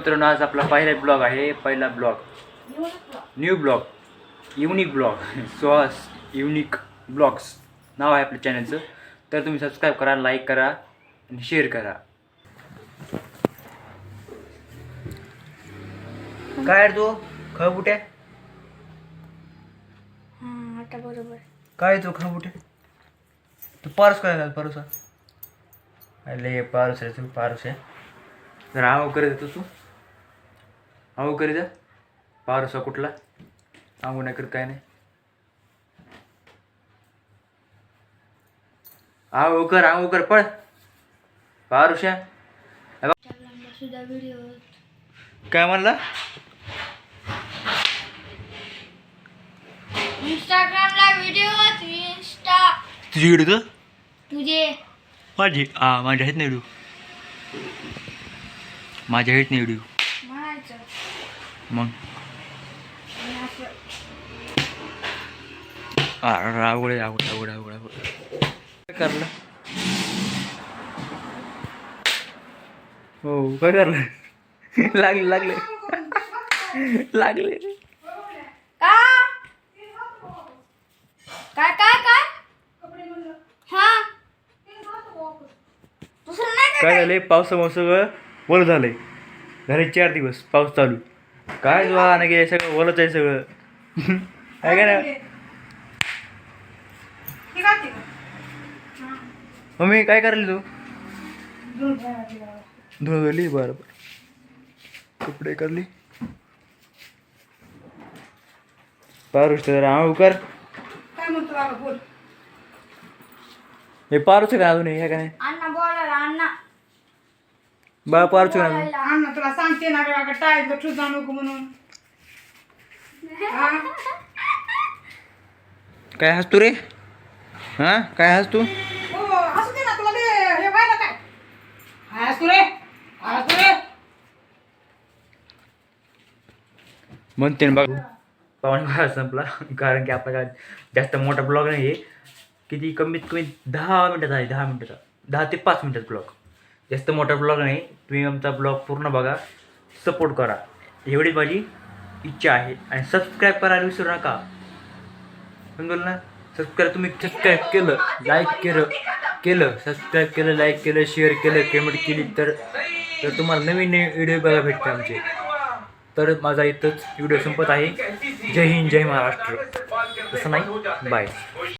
मित्रांनो आज आपला पहिला ब्लॉग आहे पहिला blog. New blog. Unique blog. Suhas unique blogs नाव आहे आपल्या चॅनलचं तर तुम्ही सबस्क्राईब करा लाईक करा आणि शेअर करा. काय तू? खळबुट्या हा आता बरोबर. काय तू खळबुट्या तू पारस काय पारसा? अरे पारस आहे तू पारस आहे. आहो करत येतो तू. आहो करीत जा. पारसा कुठला? आंघोळ नाही करत काय नाही. आहो कर आहो कर पळ. पारुषा. सुद्धा व्हिडिओ काय म्हणला? इंस्टाग्रामला व्हिडिओ इंस्टा तुझी इकडे तर? तुझे. माझी? हा माझ्या आहेत नाही व्हिडिओ माझ्या आहेत नाही व्हिडिओ मग? आवड आवड आवड आवड आवड काय करलं? हो काय करलं? लागले लागले. लागले. काय काय काय हा. काय झालंय? पावसामुळे सगळं ओलं झालंय. झाले चार दिवस पाऊस चालू. काय जुळा ना गे सगळं ओलच आहे सगळं? काय काय ना मम्मी काय करली तू? धुळली बरं बरं. कपडे करली. पारुष तर आऊ कर. काय म्हणतो बाबा बोल. हे पारुच का अजून हे काय बा पारुच का अजून अण्णा तुला सांगते ना रे बाबा टायर ठुजा नको म्हणून. हा? काय हसतो रे? हा? काय हसतो? हो असू दे ना तुला ते हे व्हायला काय? हाय असू रे हाय असू रे. म्हणते ना बघ. पाहुणे बघा संपला. कारण की आपला काय जास्त मोठा ब्लॉग नाही आहे किती कमीत कमी दहा मिनटाचा आहे दहा मिनटाचा. दहा ते पाच मिनटाचा ब्लॉग जास्त मोठा ब्लॉग नाही. तुम्ही आमचा ब्लॉग पूर्ण बघा. सपोर्ट करा. एवढीच माझी इच्छा आहे. आणि सबस्क्राईब करायला विसरू नका. समजलं ना सबस्क्राईब तुम्ही सबस्क्राईब केलं लाईक केलं केलं सबस्क्राईब केलं लाईक केलं शेअर केलं कमेंट केली तर तर तुम्हाला नवीन नवीन व्हिडिओ बघायला भेटते आमचे. तर माझा इथंच व्हिडिओ संपत आहे. जय हिंद जय महाराष्ट्र. तसं नाही. बाय